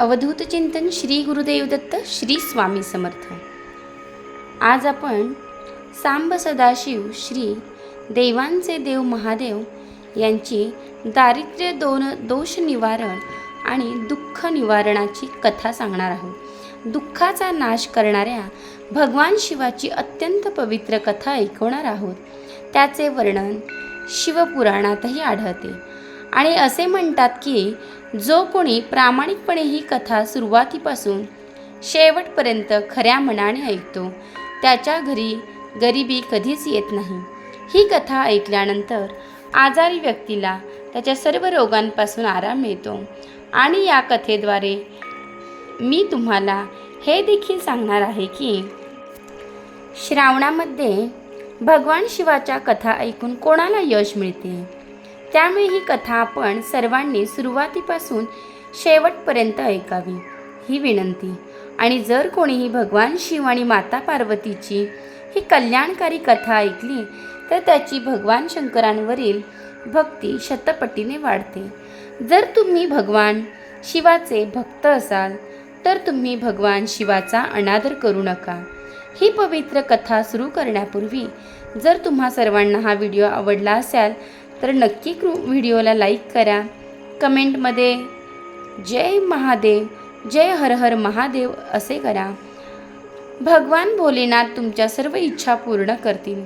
अवधूत चिंतन श्री गुरुदेव दत्त श्री स्वामी समर्थ. आज आपण सांब सदाशिव श्री देवांचे देव महादेव यांची दारिद्र्य दोन दोष निवारण आणि दुःख निवारणाची कथा सांगणार आहोत. दुःखाचा नाश करणाऱ्या भगवान शिवाची अत्यंत पवित्र कथा ऐकवणार आहोत. त्याचे वर्णन शिवपुराणातही आढळते. आणि असे म्हणतात की जो कोणी प्रामाणिकपणे ही कथा सुरुवातीपासून शेवटपर्यंत खऱ्या मनाने ऐकतो त्याच्या घरी गरिबी कधीच येत नाही. ही कथा ऐकल्यानंतर आजारी व्यक्तीला त्याच्या सर्व रोगांपासून आराम मिळतो. आणि या कथेद्वारे मी तुम्हाला हे देखील सांगणार आहे की श्रावणामध्ये भगवान शिवाच्या कथा ऐकून कोणाला यश मिळते? त्यामुळे ही कथा आपण सर्वांनी सुरुवातीपासून शेवटपर्यंत ऐकावी ही विनंती. आणि जर कोणीही भगवान शिव आणि माता पार्वतीची ही कल्याणकारी कथा ऐकली तर त्याची भगवान शंकरांवरील भक्ती शतपटीने वाढते. जर तुम्ही भगवान शिवाचे भक्त असाल तर तुम्ही भगवान शिवाचा अनादर करू नका. ही पवित्र कथा सुरू करण्यापूर्वी जर तुम्हा सर्वांना हा व्हिडिओ आवडला असाल तर नक्की कृ व्हिडिओला लाईक करा. कमेंटमध्ये जय महादेव जय हर हर महादेव असे करा. भगवान भोलेनाथ तुमच्या सर्व इच्छा पूर्ण करतील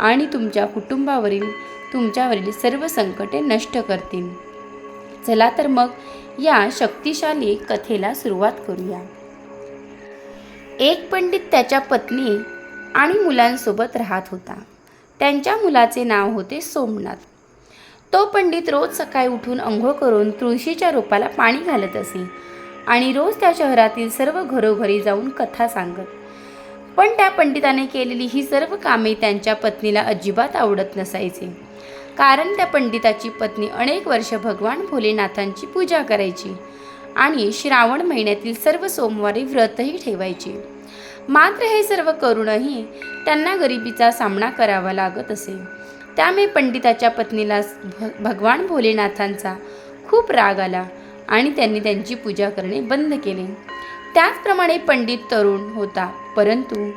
आणि तुमच्या कुटुंबावरील तुमच्यावरील सर्व संकटे नष्ट करतील. चला तर मग या शक्तिशाली कथेला सुरुवात करूया. एक पंडित त्याच्या पत्नी आणि मुलांसोबत राहत होता. त्यांच्या मुलाचे नाव होते सोमनाथ. तो पंडित रोज सकाळी उठून अंघोळ करून तुळशीच्या रोपाला पाणी घालत असे आणि रोज त्या शहरातील सर्व घरोघरी जाऊन कथा सांगत. पण त्या पंडिताने केलेली ही सर्व कामे त्यांच्या पत्नीला अजिबात आवडत नसायची. कारण त्या पंडिताची पत्नी अनेक वर्ष भगवान भोलेनाथांची पूजा करायची आणि श्रावण महिन्यातील सर्व सोमवारी व्रतही ठेवायची. मात्र हे सर्व करूनही त्यांना गरिबीचा सामना करावा लागत असे. त्यामुळे पंडिताच्या पत्नीला भ भगवान भोलेनाथांचा खूप राग आला आणि त्यांनी त्यांची पूजा करणे बंद केले. त्याचप्रमाणे पंडित तरुण होता परंतु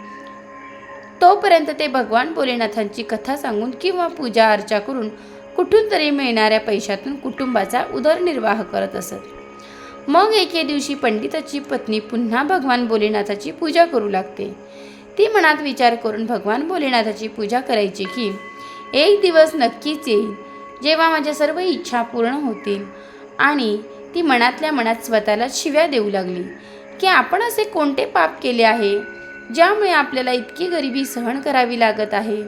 तोपर्यंत ते भगवान भोलेनाथांची कथा सांगून किंवा पूजा अर्चा करून कुठून तरी मिळणाऱ्या पैशातून कुटुंबाचा उदरनिर्वाह करत असत. मग एके दिवशी पंडिताची पत्नी पुन्हा भगवान भोलेनाथाची पूजा करू लागते. ती मनात विचार करून भगवान भोलेनाथाची पूजा करायची की एक दिवस नक्कीच येईल जेव्हा माझ्या सर्व इच्छा पूर्ण होतील. आणि ती मनातल्या मनात स्वतःला शिव्या देऊ लागली की आपण असे कोणते पाप केले आहे ज्यामुळे आपल्याला इतकी गरिबी सहन करावी लागत आहे?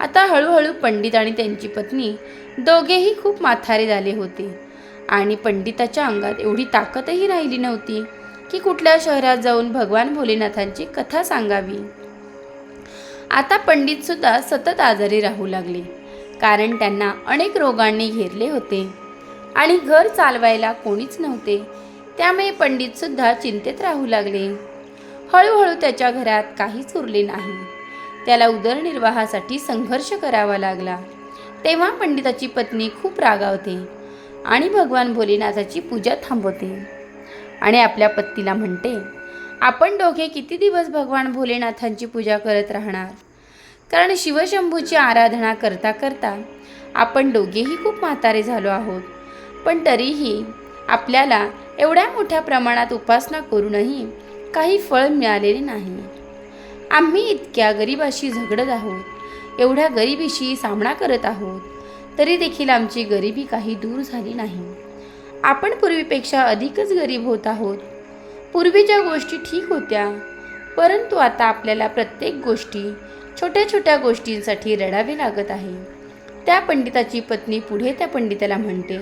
आता हळूहळू पंडित आणि त्यांची पत्नी दोघेही खूप माथारे झाले होते. आणि पंडिताच्या अंगात एवढी ताकदही राहिली नव्हती की कुठल्या शहरात जाऊन भगवान भोलेनाथांची कथा सांगावी. आता पंडितसुद्धा सतत आजारी राहू लागले. कारण त्यांना अनेक रोगांनी घेरले होते. आणि घर चालवायला कोणीच नव्हते. त्यामुळे पंडितसुद्धा चिंतेत राहू लागले. हळूहळू त्याच्या घरात काहीच उरले नाही. त्याला उदरनिर्वाहासाठी संघर्ष करावा लागला. तेव्हा पंडिताची पत्नी खूप रागावते आणि भगवान भोलेनाथाची पूजा थांबवते. आणि आपल्या पत्नीला म्हणते आपण दोघे किती दिवस भगवान भोलेनाथांची पूजा करत राहणार? कारण शिवशंभूची आराधना करता करता आपण दोघेही खूप म्हातारे झालो आहोत. पण तरीही आपल्याला एवढ्या मोठ्या प्रमाणात उपासना करूनही काही फळ मिळालेले नाही. आम्ही इतक्या गरिबाशी झगडत आहोत. एवढ्या गरिबीशी सामना करत आहोत. तरी देखील आमची गरिबी काही दूर झाली नाही. आपण पूर्वीपेक्षा अधिकच गरीब होत आहोत. पूर्वीच्या गोष्टी ठीक होत्या. परंतु आता आपल्याला प्रत्येक गोष्टी छोट्या छोट्या गोष्टींसाठी रडावे लागत आहे. त्या पंडिताची पत्नी पुढे त्या पंडिताला म्हणते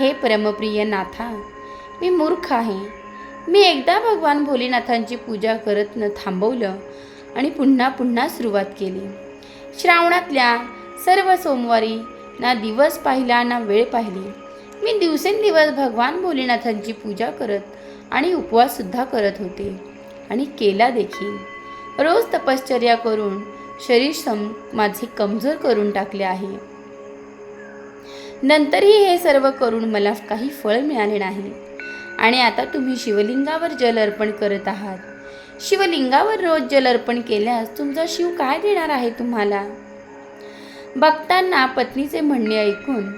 हे परमप्रिय नाथा मी मूर्ख आहे. मी एकदा भगवान भोलेनाथांची पूजा करत न थांबवलं आणि पुन्हा पुन्हा सुरुवात केली. श्रावणातल्या सर्व सोमवारी ना दिवस पाहिला ना वेळ पाहिली. मी दिवसेंदिवस भगवान भोलेनाथांची पूजा करत आणि उपवाससुद्धा करत होते. आणि केला देखील. रोज तपश्चर्या करून शरीर सम माझे कमजोर करून टाकले आहे. नंतरही हे सर्व करून मला काही फळ मिळाले नाही. आणि आता तुम्ही शिवलिंगावर जल अर्पण करत आहात. शिवलिंगावर रोज जल अर्पण केल्यास तुमचा शिव काय देणार आहे तुम्हाला? बघताना पत्नीचे म्हणणे ऐकून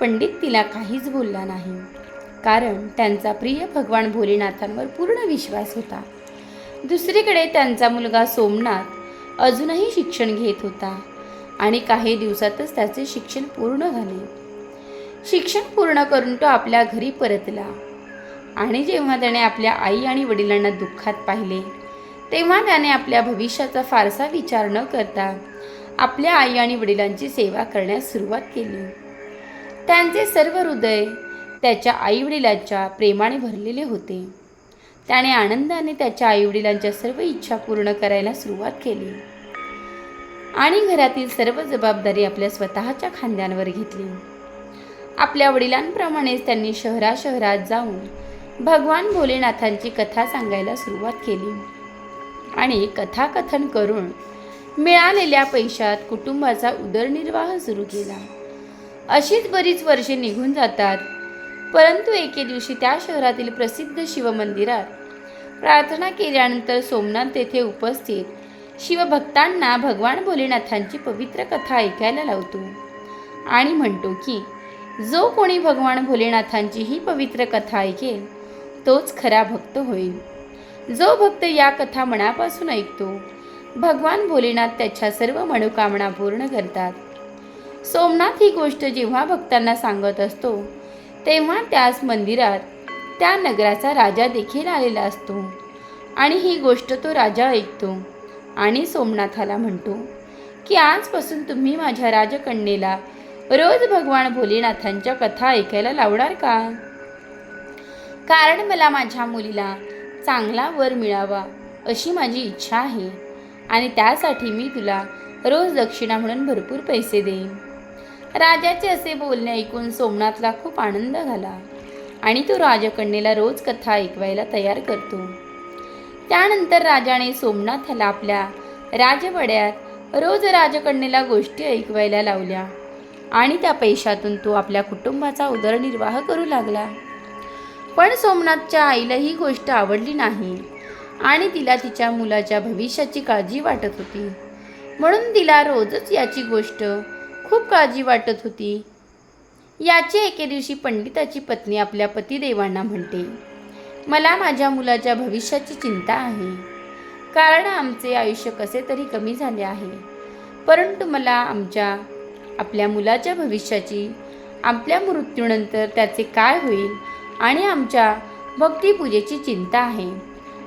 पंडित तिला काहीच बोलला नाही. कारण त्यांचा प्रिय भगवान भोलेनाथांवर पूर्ण विश्वास होता. दुसरीकडे त्यांचा मुलगा सोमनाथ अजूनही शिक्षण घेत होता आणि काही दिवसातच त्याचे शिक्षण पूर्ण झाले. शिक्षण पूर्ण करून तो आपल्या घरी परतला आणि जेव्हा त्याने आपल्या आई आणि वडिलांना दुःखात पाहिले तेव्हा त्याने आपल्या भविष्याचा फारसा विचार न करता आपल्या आई आणि वडिलांची सेवा करण्यास सुरुवात केली. त्यांचे सर्व हृदय त्याच्या आईवडिलांच्या प्रेमाने भरलेले होते. त्याने आनंदाने त्याच्या आईवडिलांच्या सर्व इच्छा पूर्ण करायला सुरुवात केली. आणि घरातील सर्व जबाबदारी आपल्या स्वतःच्या खांद्यांवर घेतली. आपल्या वडिलांप्रमाणेच त्यांनी शहराशहरात जाऊन भगवान भोलेनाथांची कथा सांगायला सुरुवात केली. आणि कथाकथन करून मिळालेल्या पैशात कुटुंबाचा उदरनिर्वाह सुरू केला. अशीच बरीच वर्षे निघून जातात. परंतु एके दिवशी त्या शहरातील प्रसिद्ध शिवमंदिरात प्रार्थना केल्यानंतर सोमनाथ तेथे उपस्थित. शिवभक्तांना भगवान भोलेनाथांची पवित्र कथा ऐकायला लावतो. आणि म्हणतो की जो कोणी भगवान भोलेनाथांची ही पवित्र कथा ऐकेल तोच खरा भक्त होईल. जो भक्त या कथा मनापासून ऐकतो भगवान भोलेनाथ त्याच्या सर्व मनोकामना पूर्ण करतात. सोमनाथ ही गोष्ट जेव्हा भक्तांना सांगत असतो तेव्हा त्याच मंदिरात त्या नगराचा राजा देखील आलेला असतो. आणि ही गोष्ट तो राजा ऐकतो आणि सोमनाथाला म्हणतो की आजपासून तुम्ही माझ्या राजकन्येला रोज भगवान भोलेनाथांच्या कथा ऐकायला लावणार का? कारण मला माझ्या मुलीला चांगला वर मिळावा अशी माझी इच्छा आहे आणि त्यासाठी मी तुला रोज दक्षिणा म्हणून भरपूर पैसे देईन. राजाचे असे बोलणे ऐकून सोमनाथला खूप आनंद झाला. आणि तो राजकन्येला रोज कथा ऐकवायला तयार करतो. त्यानंतर राजाने सोमनाथाला आपल्या राजवाड्यात रोज राजकन्येला गोष्टी ऐकवायला लावल्या आणि त्या पैशातून तो आपल्या कुटुंबाचा उदरनिर्वाह करू लागला. पण सोमनाथच्या आईला ही गोष्ट आवडली नाही आणि तिला तिच्या मुलाच्या भविष्याची काळजी वाटत होती. म्हणून तिला रोजच याची गोष्ट खूप काळजी वाटत होती. याचे एके दिवशी पंडिताची पत्नी आपल्या पतिदेवांना म्हणते मला माझ्या मुलाच्या भविष्याची चिंता आहे. कारण आमचे आयुष्य कसे तरी कमी झाले आहे. परंतु मला आमच्या आपल्या मुलाच्या भविष्याची आपल्या मृत्यूनंतर त्याचे काय होईल आणि आमच्या भक्तिपूजेची चिंता आहे.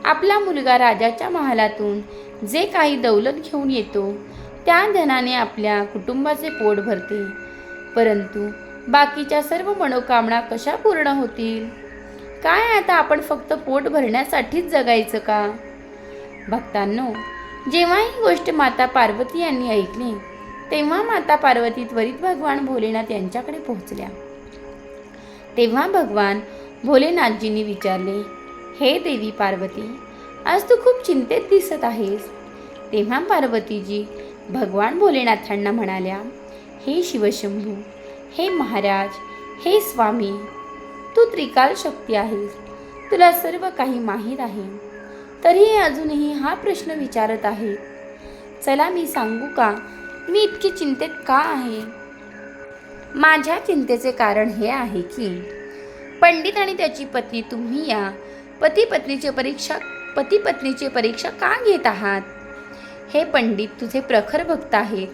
आपला मुलगा राजाच्या महालातून जे काही दौलत घेऊन येतो त्या धनाने आपल्या कुटुंबाचे पोट भरते. परंतु बाकीच्या सर्व मनोकामना कशा पूर्ण होतील? काय आता आपण फक्त पोट भरण्यासाठीच जगायचं का? भक्तांनो जेव्हा ही गोष्ट माता पार्वती यांनी ऐकली तेव्हा माता पार्वती त्वरित भगवान भोलेनाथ यांच्याकडे पोहोचल्या. तेव्हा भगवान भोलेनाथजींनी विचारले हे देवी पार्वती आज तू खूप चिंतेत दिसत आहेस. तेव्हा पार्वतीजी भगवान भोलेनाथांना म्हणाल्या हे शिवशंभू हे महाराज हे स्वामी तू त्रिकाल शक्ती आहेस. तुला सर्व काही माहीत आहे. तरीही अजूनही हा प्रश्न विचारत आहे. चला मी सांगू का? मी इतकी चिंतेत का आहे? माझ्या चिंतेचे कारण हे आहे की पंडित आणि त्याची पत्नी तुम्ही या. पती पत्नीची परीक्षा पती पत्नीची परीक्षा का घेत आहात? हे पंडित तुझे प्रखर भक्त आहेत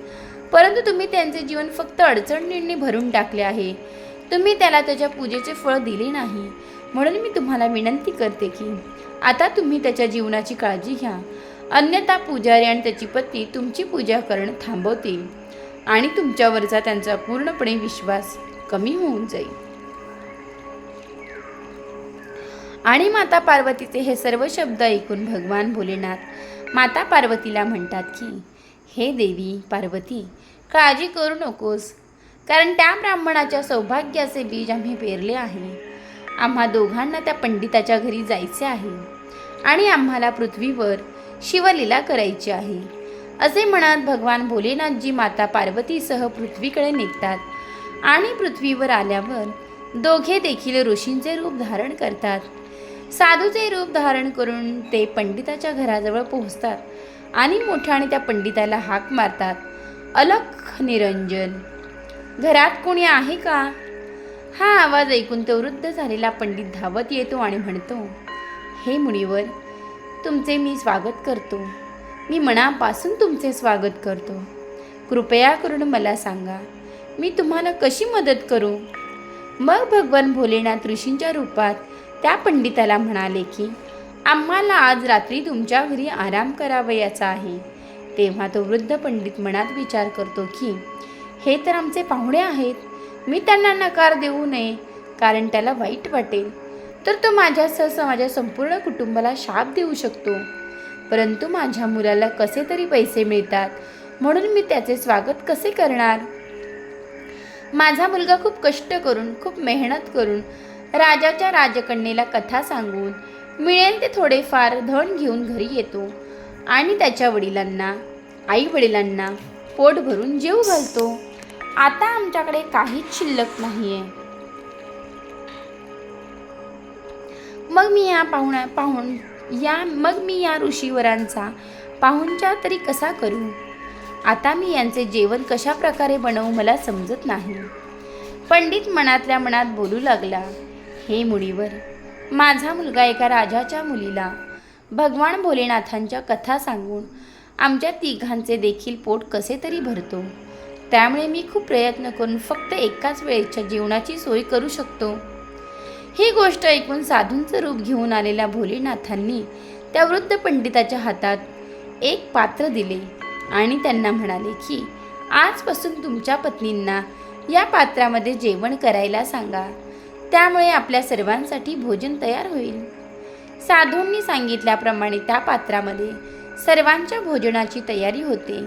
परंतु तुम्ही त्यांचे जीवन फक्त अडचणींनी भरून टाकले आहे. तुम्ही त्याला त्याच्या पूजेचे फळ दिले नाही. म्हणून मी तुम्हाला विनंती करते की आता तुम्ही त्याच्या जीवनाची काळजी घ्या. अन्यथा पुजारी आणि त्याची पत्नी तुमची पूजा करणं थांबवतील आणि तुमच्यावरचा त्यांचा पूर्णपणे विश्वास कमी होऊन जाईल. आणि माता पार्वतीचे हे सर्व शब्द ऐकून भगवान भोलेनाथ माता पार्वतीला म्हणतात की हे देवी पार्वती काळजी करू नकोस कारण त्या ब्राह्मणाच्या सौभाग्याचे बीज आम्ही पेरले आहे. आम्हा दोघांना त्या पंडिताच्या घरी जायचे आहे आणि आम्हाला पृथ्वीवर शिवलीला करायची आहे. असे म्हणत भगवान भोलेनाथजी माता पार्वतीसह पृथ्वीकडे निघतात आणि पृथ्वीवर आल्यावर दोघे देखील ऋषींचे रूप धारण करतात. साधूचे रूप धारण करून ते पंडिताच्या घराजवळ पोहोचतात आणि मोठ्याने त्या पंडिताला हाक मारतात. अलख निरंजन घरात कोणी आहे का? हा आवाज ऐकून तो वृद्ध झालेला पंडित धावत येतो आणि म्हणतो हे मुनिवर तुमचे मी स्वागत करतो. मी मनापासून तुमचे स्वागत करतो. कृपया करून मला सांगा मी तुम्हाला कशी मदत करू? मग भगवान भोलेनाथ ऋषींच्या रूपात त्या पंडिताला म्हणाले की आम्हाला आज रात्री तुमच्या घरी आराम करावयाचा आहे. तेव्हा तो वृद्ध पंडित मनात विचार करतो की हे तर आमचे पाहुणे आहेत. मी त्यांना नकार देऊ नये कारण त्याला वाईट वाटेल. तर तो माझ्यासह माझ्या संपूर्ण कुटुंबाला शाप देऊ शकतो. परंतु माझ्या मुलाला कसे तरी पैसे मिळतात म्हणून मी त्याचे स्वागत कसे करणार? माझा मुलगा खूप कष्ट करून खूप मेहनत करून राजाच्या राजकन्येला कथा सांगून मिळेल ते थोडेफार धन घेऊन घरी येतो. आणि त्याच्या वडिलांना आई वडिलांना पोट भरून जेव घालतो. आता आमच्याकडे काहीच शिल्लक नाही आहे मग मी या पाहुण्या पाहून या मग मी या ऋषीवरांचा पाहुणचार तरी कसा करू? आता मी यांचे जेवण कशा प्रकारे बनवू मला समजत नाही. पंडित मनातल्या मनात बोलू लागला हे मुडीवर माझा मुलगा एका राजाच्या मुलीला भगवान भोलेनाथांच्या कथा सांगून आमच्या तिघांचे देखील पोट कसे तरी भरतो. त्यामुळे मी खूप प्रयत्न करून फक्त एकाच वेळेच्या जेवणाची सोय करू शकतो. ही गोष्ट ऐकून साधूंचं रूप घेऊन आलेल्या भोलेनाथांनी त्या वृद्ध पंडिताच्या हातात एक पात्र दिले आणि त्यांना म्हणाले की आजपासून तुमच्या पत्नींना या पात्रामध्ये जेवण करायला सांगा. त्यामुळे आपल्या सर्वांसाठी भोजन तयार होईल. साधूंनी सांगितल्याप्रमाणे त्या पात्रामध्ये सर्वांच्या भोजनाची तयारी होते.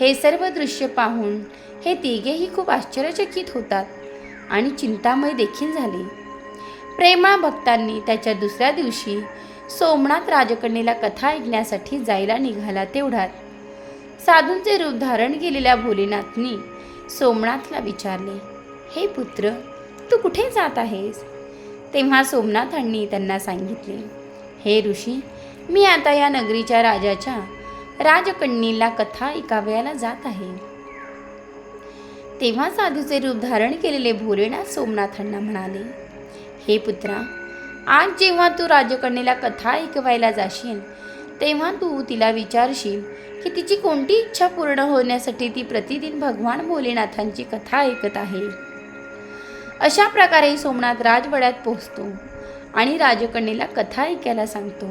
हे सर्व दृश्य पाहून हे तिघेही खूप आश्चर्यचकित होतात आणि चिंतामय देखील झाले. प्रेमा भक्तांनी त्याच्या दुसऱ्या दिवशी सोमनाथ राजकन्येला कथा ऐकण्यासाठी जायला निघाला तेवढ्यात साधूंचे रूप धारण केलेल्या भोलेनाथनी सोमनाथला विचारले हे पुत्र तू कुठे जात आहेस? तेव्हा सोमनाथांनी त्यांना सांगितले हे ऋषी मी आता या नगरीच्या राजाच्या राजकन्येला कथा ऐकावयाला जात आहे. तेव्हा साधूचे रूप धारण केलेले भोलेनाथ सोमनाथांना म्हणाले हे पुत्रा आज जेव्हा तू राजकन्येला कथा ऐकवायला जाशील तेव्हा तू तिला विचारशील की तिची कोणती इच्छा पूर्ण होण्यासाठी ती प्रतिदिन भगवान भोलेनाथांची कथा ऐकत आहे. अशा प्रकारे सोमनाथ राजवाड्यात पोहोचतो आणि राजकन्येला कथा ऐकायला सांगतो.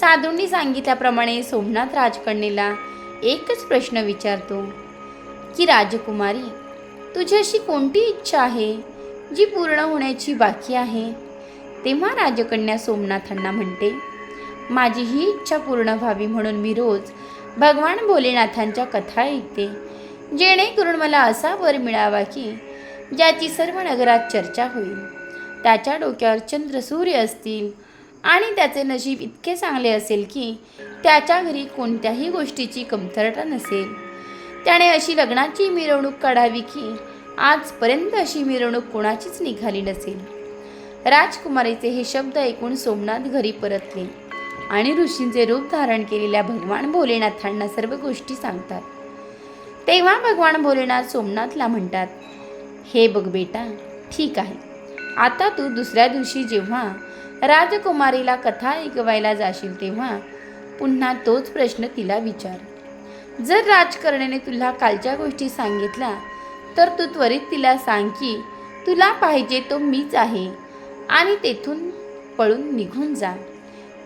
साधूंनी सांगितल्याप्रमाणे सोमनाथ राजकन्येला एकच प्रश्न विचारतो की राजकुमारी तुझी अशी कोणती इच्छा आहे जी पूर्ण होण्याची बाकी आहे? तेव्हा राजकन्या सोमनाथांना म्हणते माझी ही इच्छा पूर्ण व्हावी म्हणून मी रोज भगवान भोलेनाथांच्या कथा ऐकते. जेणेकरून मला असा वर मिळावा की ज्याची सर्व नगरात चर्चा होईल. त्याच्या डोक्यावर चंद्र सूर्य असतील. आणि त्याचे नशीब इतके चांगले असेल की त्याच्या घरी कोणत्याही गोष्टीची कमतरता नसेल. त्याने अशी लग्नाची मिरवणूक काढावी की आजपर्यंत अशी मिरवणूक कोणाचीच निघाली नसेल. राजकुमारीचे हे शब्द ऐकून सोमनाथ घरी परतले आणि ऋषींचे रूप धारण केलेल्या भगवान भोलेनाथांना सर्व गोष्टी सांगतात. तेव्हा भगवान भोलेनाथ सोमनाथला म्हणतात हे बघ बेटा ठीक आहे. आता तू दुसऱ्या दिवशी जेव्हा राजकुमारीला कथा ऐकवायला जाशील तेव्हा पुन्हा तोच प्रश्न तिला विचार. जर राजकारण्याने तुला कालच्या गोष्टी सांगितल्या तर तू त्वरित तिला सांग की तुला पाहिजे तो मीच आहे आणि तेथून पळून निघून जा.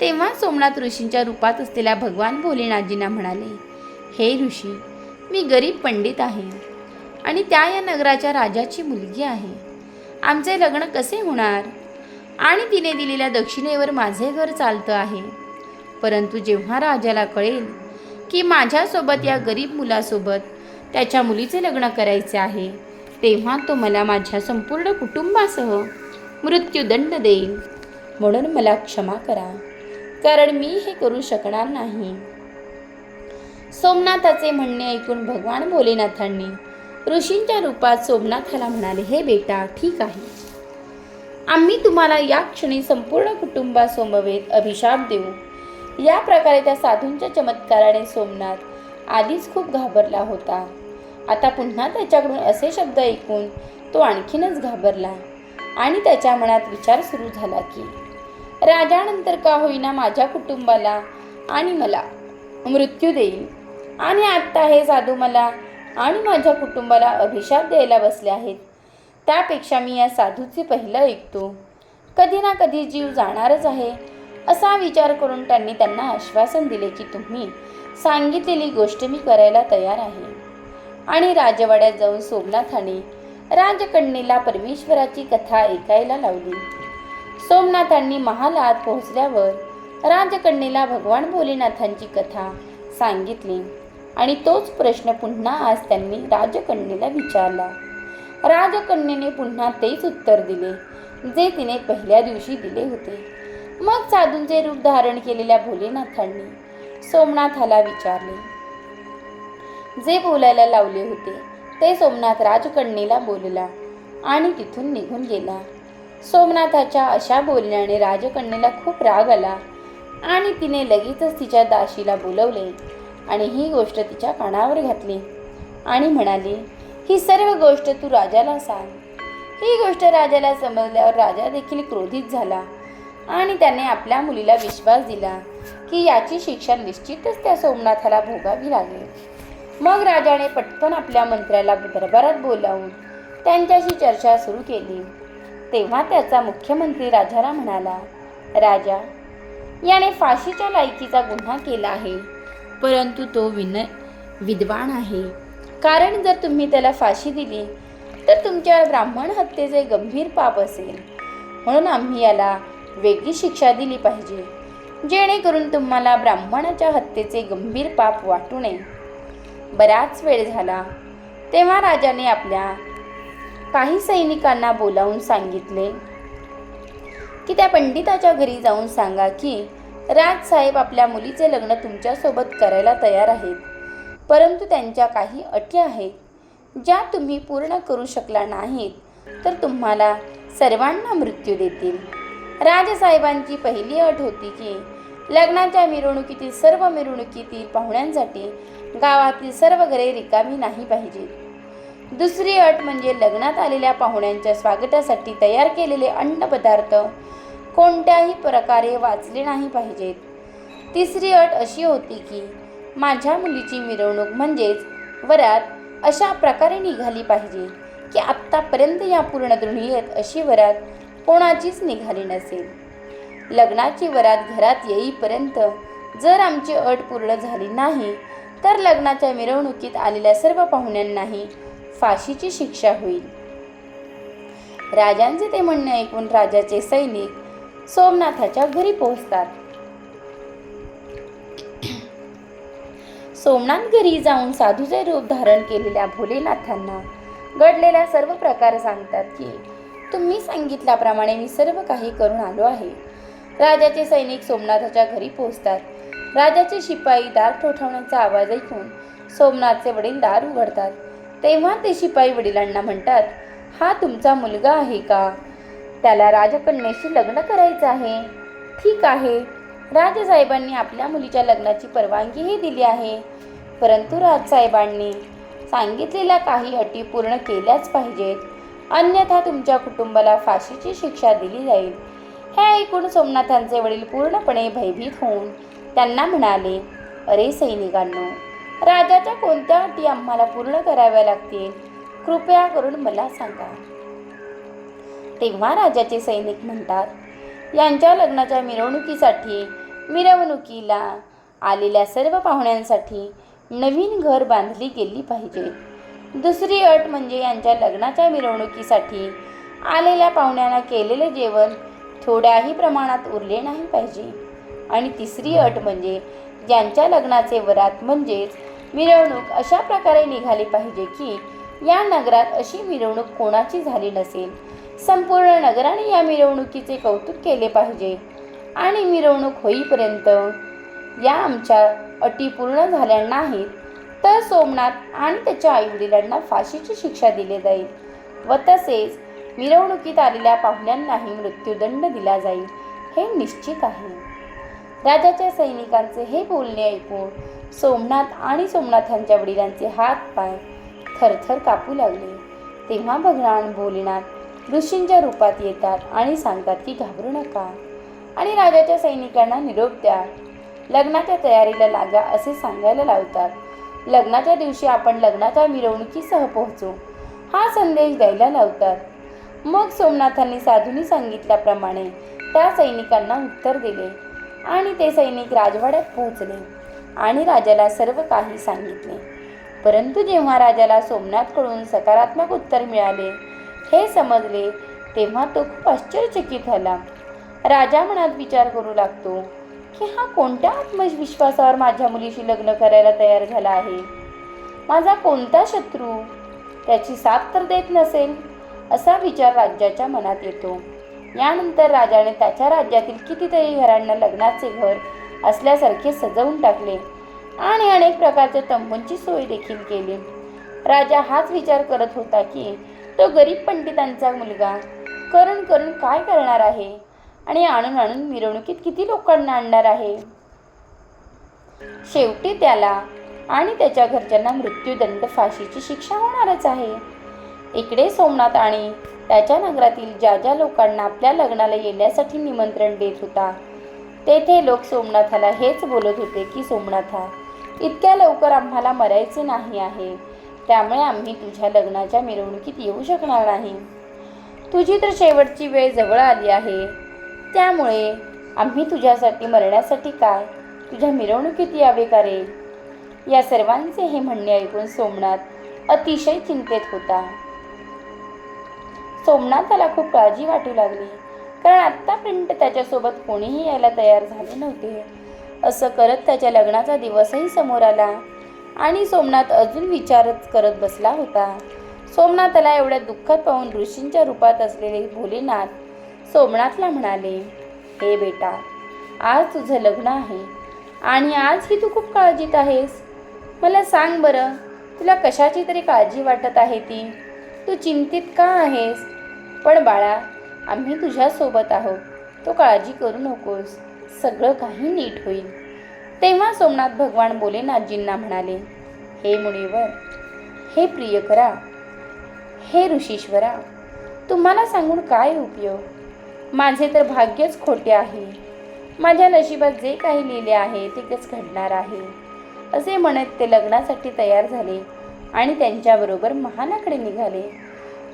तेव्हा सोमनाथ ऋषींच्या रूपात असलेल्या भगवान भोलेनाथजींना म्हणाले हे ऋषी मी गरीब पंडित आहे. आणि त्या या नगराच्या राजाची मुलगी आहे. आमचे लग्न कसे होणार? आणि तिने दिलेल्या दक्षिणेवर माझे घर चालतं आहे. परंतु जेव्हा राजाला कळेल की माझ्यासोबत या गरीब मुलासोबत त्याच्या मुलीचे लग्न करायचे आहे तेव्हा तो मला माझ्या संपूर्ण कुटुंबासह मृत्यूदंड देईल. म्हणून मला क्षमा करा कारण मी हे करू शकणार नाही. सोमनाथाचे म्हणणे ऐकून भगवान भोलेनाथांनी ऋषींच्या रूपात सोमनाथाला म्हणाले हे बेटा ठीक आहे. आम्ही तुम्हाला या क्षणी संपूर्ण कुटुंबासमवेत अभिशाप देऊ. या प्रकारे त्या साधूंच्या चमत्काराने सोमनाथ आधीच खूप घाबरला होता. आता पुन्हा त्याच्याकडून असे शब्द ऐकून तो आणखीनच घाबरला आणि त्याच्या मनात विचार सुरू झाला की राजानंतर का होईना माझ्या कुटुंबाला आणि मला मृत्यू देईल आणि आत्ता हे साधू मला आणि माझ्या कुटुंबाला अभिशाप द्यायला बसले आहेत. त्यापेक्षा मी या साधूचे पहिलं ऐकतो. कधी ना कधी जीव जाणारच आहे. असा विचार करून त्यांनी त्यांना आश्वासन दिले की तुम्ही सांगितलेली गोष्ट मी करायला तयार आहे. आणि राजवाड्यात जाऊन सोमनाथाने राजकन्येला परमेश्वराची कथा ऐकायला लावली. सोमनाथांनी महालात पोहोचल्यावर राजकन्येला भगवान भोलेनाथांची कथा सांगितली. आणि तोच प्रश्न पुन्हा आज त्यांनी राजकन्येला विचारला. राजकन्येने पुन्हा तेच उत्तर दिले जे तिने पहिल्या दिवशी दिले होते. मग साधूंचे रूप धारण केलेल्या भोलेनाथांनी सोमनाथाला विचारले. जे बोलायला लावले होते ते सोमनाथ राजकन्येला बोलला आणि तिथून निघून गेला. सोमनाथाच्या अशा बोलण्याने राजकन्येला खूप राग आला आणि तिने लगेचच तिच्या दाशीला बोलवले आणि ही गोष्ट तिच्या कानावर घातली. आणि म्हणाली ही सर्व गोष्ट तू राजाला सांग. ही गोष्ट राजाला समजल्यावर राजा देखील क्रोधित झाला आणि त्याने आपल्या मुलीला विश्वास दिला की याची शिक्षा निश्चितच त्या सोमनाथाला भोगावी लागेल. मग राजाने पटकन आपल्या मंत्र्याला दरबारात बोलावून त्यांच्याशी चर्चा सुरू केली. तेव्हा त्याचा मुख्यमंत्री राजाला म्हणाला राजा याने फाशीच्या लायकीचा गुन्हा केला आहे. परंतु तो विन विद्वान आहे. कारण जर तुम्ही त्याला फाशी दिली तर तुमच्या ब्राह्मण हत्येचे गंभीर पाप असेल. म्हणून आम्ही याला वेगळी शिक्षा दिली पाहिजे जेणेकरून तुम्हाला ब्राह्मणाच्या हत्येचे गंभीर पाप वाटू नये. बराच वेळ झाला तेव्हा राजाने आपल्या काही सैनिकांना बोलावून सांगितले की त्या पंडिताच्या घरी जाऊन सांगा की राजसाहेब आपल्या मुलीचे लग्न तुमच्यासोबत करायला तयार आहेत. परंतु त्यांच्या काही अटी आहेत. ज्या तुम्ही पूर्ण करू शकला नाहीत तर तुम्हाला सर्वांना मृत्यू देतील. राजसाहेबांची पहिली अट होती की लग्नाच्या मिरवणुकीतील सर्व मिरवणुकीतील पाहुण्यांसाठी गावातील सर्व घरे रिकामी नाही पाहिजेत. दुसरी अट म्हणजे लग्नात आलेल्या पाहुण्यांच्या स्वागतासाठी तयार केलेले अन्नपदार्थ कोणत्याही प्रकारे वाचले नाही पाहिजेत. तिसरी अट अशी होती की माझ्या मुलीची मिरवणूक म्हणजेच वरात अशा प्रकारे निघाली पाहिजे की आत्तापर्यंत या पूर्ण दृढीयेत अशी वरात कोणाचीच निघाली नसेल. लग्नाची वरात घरात येईपर्यंत जर आमची अट पूर्ण झाली नाही तर लग्नाच्या मिरवणुकीत आलेल्या सर्व पाहुण्यांनाही फाशीची शिक्षा होईल. राजांचे ते म्हणणे ऐकून राजाचे सैनिक सोमनाथाच्या घरी पोहोचतात. सोमनाथ घरी जाऊन साधूचे रूप धारण केलेल्या भोलेनाथांना घडलेला सर्व प्रकार सांगतात की तुम्ही सांगितल्याप्रमाणे मी सर्व काही करून आलो आहे. राजाचे सैनिक सोमनाथाच्या घरी पोहोचतात. राजाचे शिपाई दार ठोठावण्याचा आवाज ऐकून सोमनाथचे वडील दार उघडतात. तेव्हा ते शिपाई वडिलांना म्हणतात हा तुमचा मुलगा आहे का? त्याला राजकन्येशी लग्न करायचं आहे. ठीक आहे. राजसाहेबांनी आपल्या मुलीच्या लग्नाची परवानगीही दिली आहे. परंतु राजसाहेबांनी सांगितलेल्या काही अटी पूर्ण केल्याच पाहिजेत. अन्यथा तुमच्या कुटुंबाला फाशीची शिक्षा दिली जाईल. हे ऐकून सोमनाथांचे वडील पूर्णपणे भयभीत होऊन त्यांना म्हणाले अरे सैनिकांनो राजाच्या कोणत्या अटी आम्हाला पूर्ण कराव्या लागतील? कृपया करून मला सांगा. तेव्हा राजाचे सैनिक म्हणतात यांच्या लग्नाच्या मिरवणुकीसाठी मिरवणुकीला आलेल्या सर्व पाहुण्यांसाठी नवीन घर बांधली गेली पाहिजे. दुसरी अट म्हणजे यांच्या लग्नाच्या मिरवणुकीसाठी आलेल्या पाहुण्यांना केलेले जेवण थोड्याही प्रमाणात उरले नाही पाहिजे. आणि तिसरी अट म्हणजे ज्यांच्या लग्नाचे वरात म्हणजेच मिरवणूक अशा प्रकारे निघाली पाहिजे की या नगरात अशी मिरवणूक कोणाची झाली नसेल संपूर्ण नगराने या मिरवणुकीचे कौतुक केले पाहिजे. आणि मिरवणूक होईपर्यंत या आमच्या अटी पूर्ण झाल्या नाहीत तर सोमनाथ आणि त्याच्या आईवडिलांना फाशीची शिक्षा दिली जाईल व तसेच मिरवणुकीत आलेल्या पाहुण्यांनाही मृत्यूदंड दिला जाईल हे निश्चित आहे. राजाच्या सैनिकांचे हे बोलणे ऐकून सोमनाथ आणि सोमनाथांच्या वडिलांचे हात पाय थरथर कापू लागले. तेव्हा भगवान भोलेनाथ ऋषींच्या रूपात येतात आणि सांगतात की घाबरू नका. आणि राजाच्या सैनिकांना निरोप द्या. लग्नाच्या तयारीला लागा असे सांगायला लावतात. लग्नाच्या दिवशी आपण लग्नाच्या मिरवणुकीसह पोहोचू. हा संदेश द्यायला लावतात. मग सोमनाथांनी साधूंनी सांगितल्याप्रमाणे त्या सैनिकांना उत्तर दिले आणि ते सैनिक राजवाड्यात पोहोचले आणि राजाला सर्व काही सांगितले. परंतु जेव्हा राजाला सोमनाथकडून सकारात्मक उत्तर मिळाले हे समजले तेव्हा तो खूप आश्चर्यचकित झाला. राजा मनात विचार करू लागतो की हा कोणत्या आत्मविश्वासावर माझ्या मुलीशी लग्न करायला तयार झाला आहे? माझा कोणता शत्रू? त्याची साथ तर देत नसेल असा विचार राज्याच्या मनात येतो. यानंतर राजाने त्याच्या राज्यातील कितीतरी घरांना लग्नाचे घर असल्यासारखे सजवून टाकले आणि अनेक प्रकारच्या तंबूंची सोय देखील केली. राजा हाच विचार करत होता की तो गरीब पंडितांचा मुलगा. करण करून काय करणार आहे? आणि आणून आणून मिरवणुकीत किती लोकांना आणणार आहे? शेवटी त्याला आणि त्याच्या घरच्यांना मृत्यूदंड फाशीची शिक्षा होणारच आहे. इकडे सोमनाथ आणि त्याच्या नगरातील ज्या ज्या लोकांना आपल्या लग्नाला येण्यासाठी निमंत्रण देत होता तेथे लोक सोमनाथाला हेच बोलत होते की सोमनाथा इतक्या लवकर आम्हाला मरायचे नाही आहे. त्यामुळे आम्ही तुझ्या लग्नाच्या मिरवणुकीत येऊ शकणार नाही. तुझी तर शेवटची वेळ जवळ आली आहे. त्यामुळे आम्ही तुझ्यासाठी मरण्यासाठी काय? तुझ्या मिरवणुकीत यावे का रे? या सर्वांचे हे म्हणणे ऐकून सोमनाथ अतिशय चिंतेत होता. सोमनाथाला खूप काळजी वाटू लागली कारण आत्तापर्यंत त्याच्यासोबत कोणीही यायला तयार झाले नव्हते. असं करत त्याच्या लग्नाचा दिवसही समोर आला. आणि सोमनाथ अजून विचारच करत बसला होता. सोमनाथाला एवढ्या दुःखात पाहून ऋषींच्या रूपात असलेले भोलेनाथ सोमनाथला म्हणाले हे बेटा आज तुझं लग्न आहे आणि आजही तू खूप काळजीत आहेस. मला सांग बरं तुला कशाची तरी काळजी वाटत आहे ती? तू चिंतित का आहेस? पण बाळा आम्ही तुझ्यासोबत आहोत. तो काळजी करू नकोस. सगळं काही नीट होईल. तेव्हा सोमनाथ भगवान भोलेनाथजींना म्हणाले हे मुनीवर हे प्रियकरा हे ऋषीश्वरा तुम्हाला सांगून काय उपयोग? माझे तर भाग्यच खोटे आहे. माझ्या नशिबात जे काही लिहिले आहे तेच घडणार आहे. असे म्हणत ते लग्नासाठी तयार झाले आणि त्यांच्याबरोबर महालाकडे निघाले.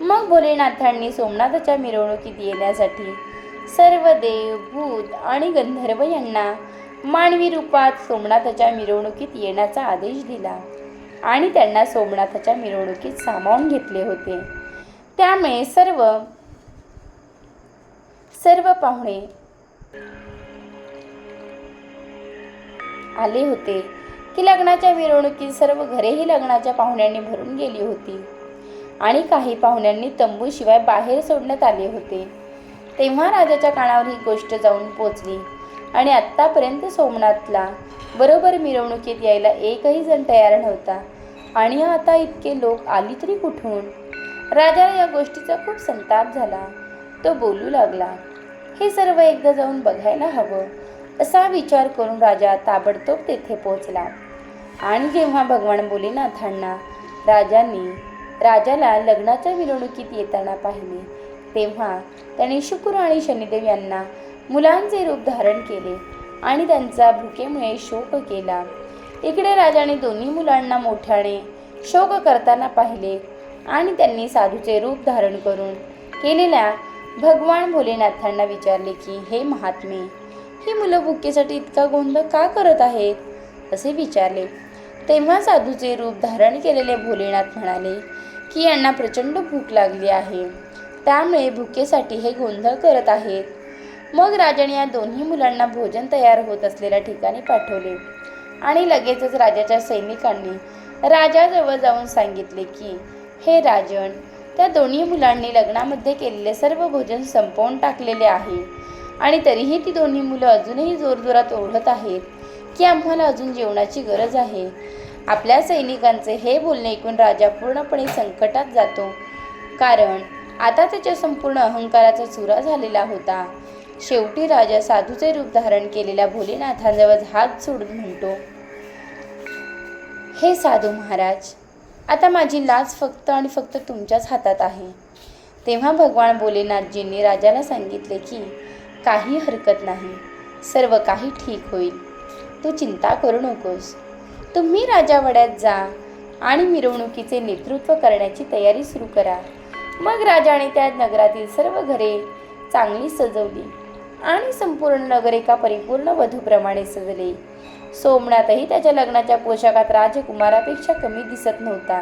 मग भोलेनाथांनी सोमनाथाच्या मिरवणुकीत येण्यासाठी सर्व देव भूत आणि गंधर्व यांना मानवी रूपात सोमनाथाच्या मिरवणुकीत येण्याचा आदेश दिला आणि त्यांना सोमनाथाच्या मिरवणुकीत सामावून घेतले होते. त्यामुळे सर्व सर्व पाहुणे आले होते की लग्नाच्या मिरवणुकीत सर्व घरेही लग्नाच्या पाहुण्यांनी भरून गेली होती आणि काही पाहुण्यांनी तंबूशिवाय बाहेर सोडण्यात आले होते. तेव्हा राजाच्या कानावर ही गोष्ट जाऊन पोचली. आणि आत्तापर्यंत सोमनाथला बरोबर मिरवणुकीत यायला एकही जण तयार नव्हता. आणि आता इतके लोक आली तरी कुठून? राजाला या गोष्टीचा खूप संताप झाला. तो बोलू लागला हे सर्व एकदा जाऊन बघायला हवं असा विचार करून राजा ताबडतोब तेथे पोचला आणि जेव्हा भगवान भोलेनाथांना राजांनी राजाला लग्नाच्या मिरवणुकीत येताना पाहिले तेव्हा त्याने शुक्र आणि शनिदेव यांना मुलांचे रूप धारण केले आणि त्यांचा भुकेमुळे शोक केला. इकडे राजाने दोन्ही मुलांना मोठ्याने शोक करताना पाहिले आणि त्यांनी साधूचे रूप धारण करून केलेल्या भगवान भोलेनाथांना विचारले की हे महात्मे ही मुलं भुकेसाठी इतका गोंधळ का करत आहेत? असे विचारले. तेव्हा साधूचे रूप धारण केलेले भोलेनाथ म्हणाले की यांना प्रचंड भूक लागली आहे. त्यामुळे भुकेसाठी हे गोंधळ करत आहेत. मग राजाने या दोन्ही मुलांना भोजन तयार होत असलेल्या ठिकाणी पाठवले. आणि लगेचच राजाच्या सैनिकांनी राजाजवळ जाऊन सांगितले की हे राजन त्या दोन्ही मुलांनी लग्नामध्ये केलेले सर्व भोजन संपवून टाकलेले आहे. आणि तरीही ती दोन्ही मुलं अजूनही जोरजोरात ओढत आहेत की आम्हाला अजून जेवणाची गरज आहे. आपल्या सैनिकांचे हे बोलणे ऐकून राजा पूर्णपणे संकटात जातो. कारण आता त्याच्या संपूर्ण अहंकाराचा चुरा झालेला होता. शेवटी राजा साधूचे रूप धारण केलेल्या भोलेनाथांजवळ हात सोडून म्हणतो हे साधू महाराज आता माझी लाच फक्त आणि फक्त तुमच्याच हातात आहे. तेव्हा भगवान भोलेनाथजींनी राजाला सांगितले की काही हरकत नाही सर्व काही ठीक होईल. तू चिंता करू नकोस. तुम्ही राजावड्यात जा आणि मिरवणुकीचे नेतृत्व करण्याची तयारी सुरू करा. मग राजाने त्या नगरातील सर्व घरे चांगली सजवली. आणि संपूर्ण नगर एका परिपूर्ण वधूप्रमाणे सजले. सोमनाथही त्याच्या लग्नाच्या पोशाखात राजकुमारापेक्षा कमी दिसत नव्हता.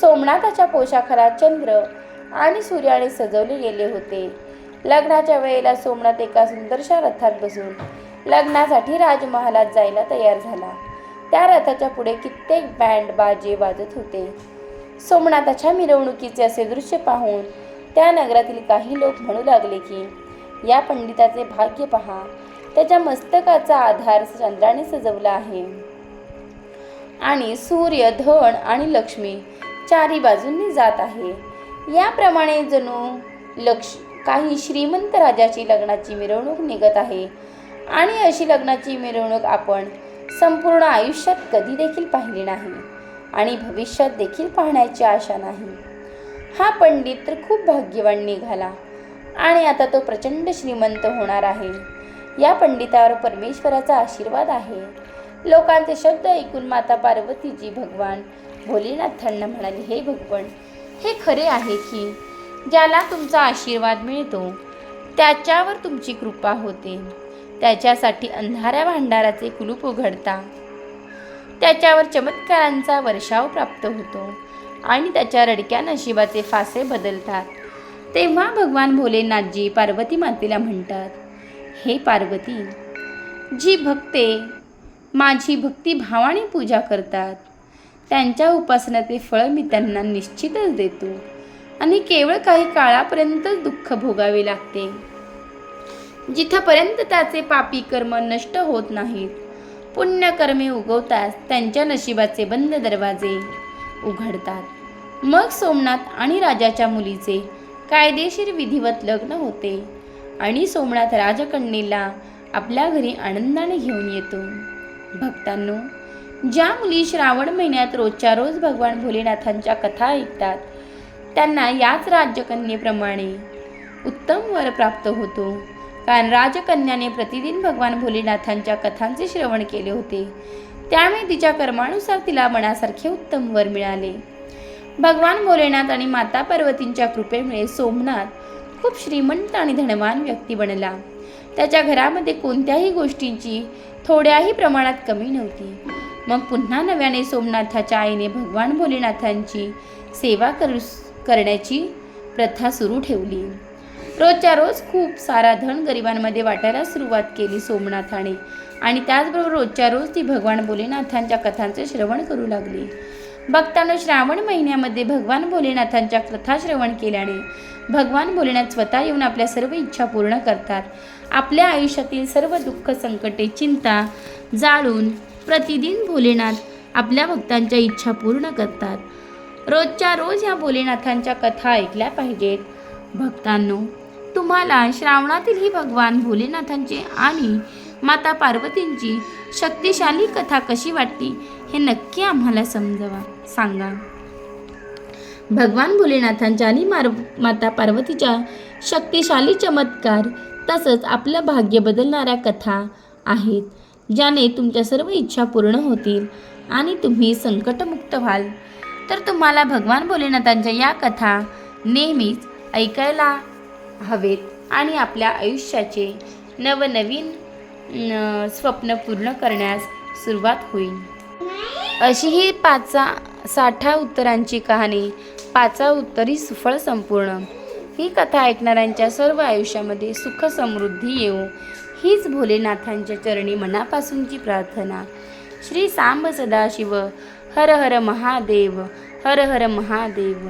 सोमनाथाच्या पोशाखाला चंद्र आणि सूर्याने सजवले गेले होते. लग्नाच्या वेळेला सोमनाथ एका सुंदरशा रथात बसून लग्नासाठी राजमहालात जायला तयार झाला. त्या रथाच्या पुढे कित्येक बँड बाजे वाजत होते. सोमनाथाच्या मिरवणुकीचे असे दृश्य पाहून त्या नगरातील काही लोक म्हणू लागले की या पंडिताचे भाग्य पहा. त्याच्या मस्तकाचा आधार चंद्राने सजवला आहे. आणि सूर्य धन आणि लक्ष्मी चारी बाजूंनी जात आहे. याप्रमाणे जणू लक्ष काही श्रीमंत राजाची लग्नाची मिरवणूक निघत आहे. आणि अशी लग्नाची मिरवणूक आपण संपूर्ण आयुष्यात कधी देखील पाहिली नाही आणि भविष्यात देखील पाहण्याची आशा नाही. हा पंडित तर खूप भाग्यवान निघाला. आणि आता तो प्रचंड श्रीमंत होणार आहे. या पंडितावर परमेश्वराचा आशीर्वाद आहे. लोकांचे शब्द ऐकून माता पार्वतीजी भगवान भोलेनाथांना म्हणाले हे भगवान हे खरे आहे की ज्याला तुमचा आशीर्वाद मिळतो त्याच्यावर तुमची कृपा होते. त्याच्यासाठी अंधाऱ्या भांडाराचे कुलूप उघडता. त्याच्यावर चमत्कारांचा वर्षाव प्राप्त होतो आणि त्याच्या रडक्या नशिबाचे फासे बदलतात. तेव्हा भगवान भोलेनाथजी पार्वती मातेला म्हणतात हे पार्वती जी भक्ते माझी भक्तिभावाने पूजा करतात त्यांच्या उपासनाचे फळ मी त्यांना निश्चितच देतो आणि केवळ काही काळापर्यंतच दुःख भोगावे लागते. जिथपर्यंत त्याचे पापी कर्म नष्ट होत नाहीत पुण्यकर्मे उगवताच त्यांच्या नशिबाचे बंद दरवाजे उघडतात. मग सोमनाथ आणि राजाच्या मुलीचे कायदेशीर विधिवत लग्न होते आणि सोमनाथ राजकन्येला आपल्या घरी आनंदाने घेऊन येतो. भक्तांनो ज्या मुली श्रावण महिन्यात रोजच्या रोज भगवान भोलेनाथांच्या कथा ऐकतात त्यांना याच राजकन्येप्रमाणे उत्तम वर प्राप्त होतो. कारण राजकन्याने प्रतिदिन भगवान भोलेनाथांच्या कथांचे श्रवण केले होते. त्यामुळे तिच्या कर्मानुसार तिला मनासारखे उत्तम वर मिळाले. भगवान भोलेनाथ आणि माता पार्वतींच्या कृपेमुळे सोमनाथ खूप श्रीमंत आणि धनवान व्यक्ती बनला. त्याच्या घरामध्ये कोणत्याही गोष्टींची थोड्याही प्रमाणात कमी नव्हती. मग पुन्हा नव्याने सोमनाथाच्या आईने भगवान भोलेनाथांची सेवा करू करण्याची प्रथा सुरू ठेवली. रोजच्या रोज खूप सारा धन गरिबांमध्ये वाटायला सुरुवात केली सोमनाथाने. आणि त्याचबरोबर रोजच्या रोज ती भगवान भोलेनाथांच्या कथांचे श्रवण करू लागली. भक्तांनो श्रावण महिन्यामध्ये भगवान भोलेनाथांच्या कथा श्रवण केल्याने भगवान भोलेनाथ स्वतः येऊन आपल्या सर्व इच्छा पूर्ण करतात. आपल्या आयुष्यातील सर्व दुःख संकटे चिंता जाळून प्रतिदिन भोलेनाथ आपल्या भक्तांच्या इच्छा पूर्ण करतात. रोजच्या रोज ह्या भोलेनाथांच्या कथा ऐकल्या पाहिजेत. भक्तांनो तुम्हाला श्रावणातील ही भगवान भोलेनाथांचे आणि माता पार्वतींची शक्तिशाली कथा कशी वाटली हे नक्की आम्हाला समजवा सांगा. भगवान भोलेनाथांच्या आणि मार माता पार्वतीच्या शक्तिशाली चमत्कार तसंच आपलं भाग्य बदलणाऱ्या कथा आहेत ज्याने तुमच्या सर्व इच्छा पूर्ण होतील आणि तुम्ही संकटमुक्त व्हाल. तर तुम्हाला भगवान भोलेनाथांच्या या कथा नेहमीच ऐकायला हवेत आणि आपल्या आयुष्याचे नवनवीन स्वप्न पूर्ण करण्यास सुरुवात होईल. अशी ही पाचा साठा उत्तरांची कहाणी पाचा उत्तरी सुफळ संपूर्ण. ही कथा ऐकणाऱ्यांच्या सर्व आयुष्यामध्ये सुख समृद्धी येऊ हीच भोलेनाथांच्या चरणी मनापासूनची प्रार्थना. श्री सांब सदाशिव हर हर महादेव हर हर महादेव.